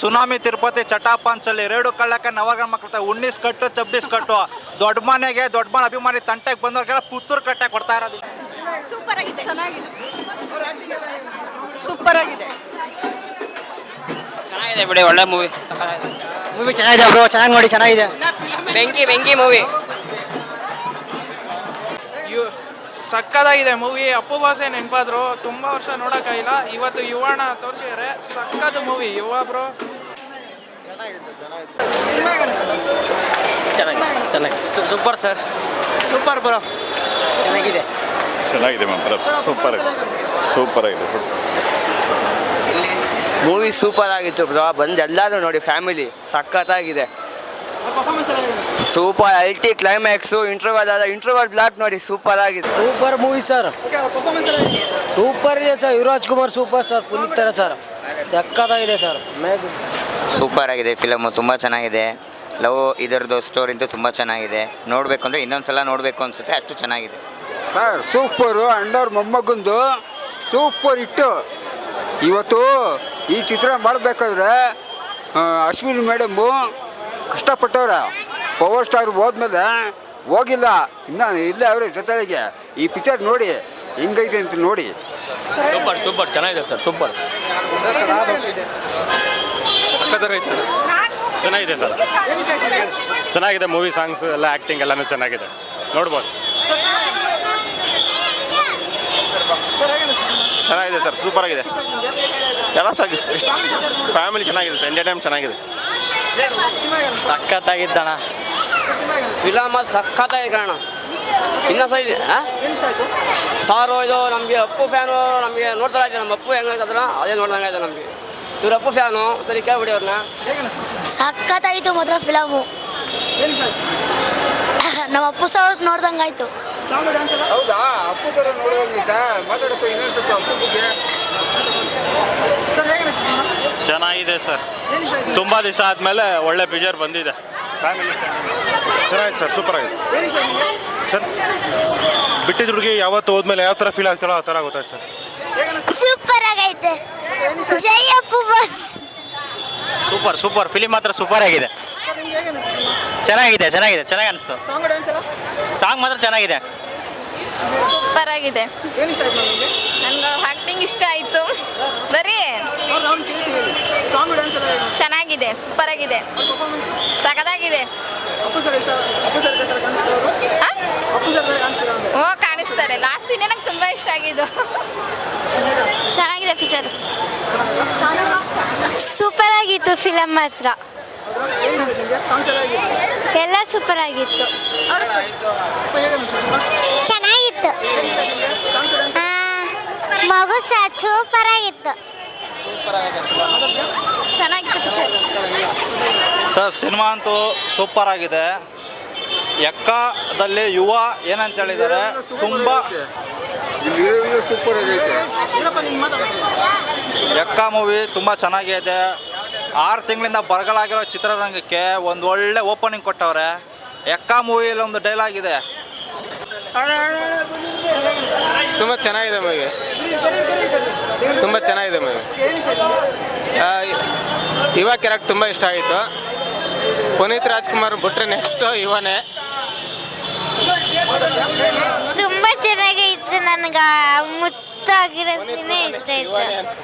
Tsunami Tirupati ಚಟಾಪಾಂಚಲ್ಲಿ ರೇಡು ಕಳ್ಳಕ್ಕೆ ನವಗ ಮಕ್ಕಳ ಉಣ್ಣೀಸ್ ಕಟ್ಟು ಚಬ್ಬಿಸ್ ಕಟ್ಟು. ದೊಡ್ಡ ಮನೆಗೆ ದೊಡ್ಡ ಮನೆ ಅಭಿಮಾನಿ ತಂಟೆಗೆ ಬಂದವ್ರಿಗೆಲ್ಲ ಪುತ್ತೂರು ಕಟ್ಟೆ ಕೊಡ್ತಾ ಇರೋದು. ಸೂಪರ್ ಆಗಿದೆ ಚೆನ್ನಾಗಿದೆ. ಸೂಪರ್ ಆಗಿದೆ ಚೆನ್ನಾಗಿದೆ ಬಿಡಿ ಒಳ್ಳೆ ಮೂವಿ ಮೂವಿ ಚೆನ್ನಾಗಿದೆ ಬ್ರೋ ಚೆನ್ನಾಗಿ ನೋಡಿ ಚೆನ್ನಾಗಿದೆ. ಬೆಂಕಿ ಬೆಂಕಿ ಮೂವಿ ಯು ಸಕ್ಕದಾಗಿದೆ ಮೂವಿ. ಅಪ್ಪು ಭಾಷೆ ನೆನಪಾದ್ರು. ತುಂಬ ವರ್ಷ ನೋಡೋಕ್ಕಾಗಿಲ್ಲ ಇವತ್ತು ಯುವಣ ತೋರಿಸಿದ್ರೆ. ಸಕ್ಕದ ಮೂವಿ. ಯುವ ಬ್ರೋ. ಚೆನ್ನಾಗಿದೆ. ಚೆನ್ನಾಗಿ ಸೂಪರ್ ಸರ್. Super bro. ಚೆನ್ನಾಗಿದೆ. ಚೆನ್ನಾಗಿದೆ ಮ್ಯಾಮ್. ಸೂಪರ್ ಆಗಿದೆ. ಸೂಪರ್ ಆಗಿದೆ. ಮೂವಿ ಸೂಪರ್ ಆಗಿತ್ತು ಬ್ರೋ. ಬಂದು ಎಲ್ಲರೂ ನೋಡಿ ಫ್ಯಾಮಿಲಿ. ಸಖತ್ತಾಗಿದೆ ಸೂಪರ್ ಅಲ್ಟಿ ಕ್ಲೈಮ್ಯಾಕ್ಸ್ ಇಂಟರ್ವಲ್ ಆದ ಇಂಟರ್ವಲ್ ಬ್ಲಾಕ್ ನೋಡಿ ಸೂಪರ್ ಆಗಿದೆ. ಸೂಪರ್ ಮೂವಿ ಸರ್ ಸೂಪರ್ ಇದೆ sir Yuvaraj Kumar super sir Puneeth ತರ ಸರ್ ಸಕ್ಕತ್ತಾಗಿದೆ ಸರ್ ಸೂಪರ್ ಆಗಿದೆ ಫಿಲಮು ತುಂಬ ಚೆನ್ನಾಗಿದೆ. ಲವ್ ಇದರದ್ದು ಸ್ಟೋರಿ ಅಂತೂ ತುಂಬ ಚೆನ್ನಾಗಿದೆ. ನೋಡಬೇಕು ಅಂದರೆ ಇನ್ನೊಂದ್ಸಲ ನೋಡಬೇಕು ಅನಿಸುತ್ತೆ ಅಷ್ಟು ಚೆನ್ನಾಗಿದೆ. ಸರ್ ಸೂಪರು ಅಂಡವ್ರ ಮೊಮ್ಮಗಂದು ಸೂಪರ್ ಇಟ್ಟು ಇವತ್ತು ಈ ಚಿತ್ರ ಮಾಡಬೇಕಾದ್ರೆ ಅಶ್ವಿನಿ ಮೇಡಮ್ಮು ಕಷ್ಟಪಟ್ಟವ್ರ. ಪವರ್ ಸ್ಟಾರ್ ಹೋದ್ಮೇಲೆ ಹೋಗಿಲ್ಲ. ಇನ್ನ ಇಲ್ಲ ಅವರೇ ಜೊತೆಗೆ. ಈ ಪಿಕ್ಚರ್ ನೋಡಿ ಹಿಂಗೈತೆ ಅಂತ ನೋಡಿ. ಸೂಪರ್ ಸೂಪರ್ ಚೆನ್ನಾಗಿದೆ ಸರ್ ಸೂಪರ್ ಚೆನ್ನಾಗಿದೆ ಸರ್ ಚೆನ್ನಾಗಿದೆ ಮೂವಿ ಸಾಂಗ್ಸ್ ಎಲ್ಲ ಆ್ಯಕ್ಟಿಂಗ್ ಎಲ್ಲನೂ ಚೆನ್ನಾಗಿದೆ. ನೋಡ್ಬೋದು. ಚೆನ್ನಾಗಿದೆ ಸರ್ ಸೂಪರ್ ಆಗಿದೆ. ಎಲ್ಲ ಸಾಕು ಫ್ಯಾಮಿಲಿ ಚೆನ್ನಾಗಿದೆ ಸರ್ ಎಂಟರ್ಟೈನ್ ಚೆನ್ನಾಗಿದೆ. ಸಖತ್ತಾಗಿತ್ತಣ್ಣ ಫಿಲಮ್ ಸಖತ್ತಾಗಿದೆ ಕಾರಣ ಇನ್ನ ಸೈಡ್ ಸಾರು ಇದು ನಮಗೆ ಅಪ್ಪು ಫ್ಯಾನು ನಮಗೆ ನೋಡ್ತಾ ಇದ್ದೀವಿ ನಮ್ಮ ಅಪ್ಪು ಹೆಂಗೆ ಅದನ್ನ ಅದೇ ನೋಡ್ದಂಗೆ ಇದೆ ನಮಗೆ. ಇವ್ರ ಅಪ್ಪು ಫ್ಯಾನು ಸರಿ ಕೇಳ್ಬಿಡಿ ಅವ್ರನ್ನ ಸಖತ್ತಾಯಿತು ಮಾತ್ರ ಫಿಲಮು. ನಮ್ಮ ಅಪ್ಪು ಸಹ ನೋಡ್ದಂಗಾಯ್ತು ಹೌದಾ? ಅಪ್ಪು ಥರ ಮಾತಾಡಪ್ಪ ಇನ್ನೊಂದು ಸ್ವಲ್ಪ ಅಪ್ಪು ಬಗ್ಗೆ. ಚೆನ್ನಾಗಿದೆ ಸರ್. ತುಂಬ ದಿವಸ ಆದಮೇಲೆ ಒಳ್ಳೆ ಪಿಕ್ಚರ್ ಬಂದಿದೆ. ಫ್ಯಾಮಿಲಿ ಚೆನ್ನಾಗಿದೆ ಸರ್ ಸೂಪರ್ ಆಗಿದೆ. ಸರ್ ಬಿಟ್ಟಿದ ಹುಡುಗಿ ಯಾವತ್ತು ಹೋದ್ಮೇಲೆ ಯಾವ ಥರ ಫೀಲ್ ಆಗ್ತಾರೋ ಆ ಥರ ಗೊತ್ತಾಯ್ತು ಸರ್. ಸೂಪರ್ ಆಗೈತೆ. ಜಯಪ್ಪ ಬಸ್ ಸೂಪರ್ ಸೂಪರ್ ಫಿಲಿಮ್ ಮಾತ್ರ ಸೂಪರ್ ಆಗಿದೆ. ಚೆನ್ನಾಗಿದೆ ಚೆನ್ನಾಗಿದೆ ಚೆನ್ನಾಗಿ ಅನಿಸ್ತು. ಸಾಂಗ್ ಮಾತ್ರ ಚೆನ್ನಾಗಿದೆ. ಸೂಪರ್ ಆಗಿದೆ. ನನ್ಗೆ ಆಕ್ಟಿಂಗ್ ಇಷ್ಟ ಆಯಿತು. ಬರೀ ಚೆನ್ನಾಗಿದೆ ಸೂಪರ್ ಆಗಿದೆ. ಸಖದಾಗಿದೆ? ಓ ಕಾಣಿಸ್ತಾರೆ. ಲಾಸ್ಟ್ ಸೀನ್ ನಂಗೆ ತುಂಬ ಇಷ್ಟ ಆಗಿದ್ದು. ಚೆನ್ನಾಗಿದೆ ಫೀಚರ್ ಸೂಪರ್ ಆಗಿತ್ತು ಫಿಲಮ್ ಮಾತ್ರ ಎಲ್ಲ ಸೂಪರ್ ಆಗಿತ್ತು ಚೆನ್ನಾಗಿತ್ತು ಸೂಪರ್ ಆಗಿತ್ತು. ಸರ್, ಸಿನಿಮಾ ಅಂತೂ ಸೂಪರ್ ಆಗಿದೆ ಎಕ್ಕದಲ್ಲಿ ಯುವ ಏನಂತ ಹೇಳಿದ್ದಾರೆ? ತುಂಬ ಎಕ್ಕ ಮೂವಿ ತುಂಬ ಚೆನ್ನಾಗಿದೆ. ಆರು ತಿಂಗಳಿಂದ ಬರಗಾಲಾಗಿರೋ ಚಿತ್ರರಂಗಕ್ಕೆ ಒಂದು ಒಳ್ಳೆ ಓಪನಿಂಗ್ ಕೊಟ್ಟವ್ರೆ. ಎಕ್ಕ ಮೂವಿಯಲ್ಲಿ ಒಂದು ಡೈಲಾಗ್ ಇದೆ ತುಂಬ ಚೆನ್ನಾಗಿದೆ ಮೂವಿ. ತುಂಬ ಚೆನ್ನಾಗಿದೆ ಮೂವಿ. ಯುವ ಕ್ಯಾರೆಕ್ಟ್ ತುಂಬ ಇಷ್ಟ ಆಯಿತು. ಪುನೀತ್ ರಾಜ್ಕುಮಾರ್ ಬಿಟ್ರೆ ನೆಕ್ಸ್ಟ್ ಇವನೇ ತುಂಬಾ ಚೆನ್ನಾಗಿತ್ತು ನನಗೆ ಮುತ್ತಾಗಿರೋ ಸಿನಿಮಾ ಇಷ್ಟ ಆಯ್ತು.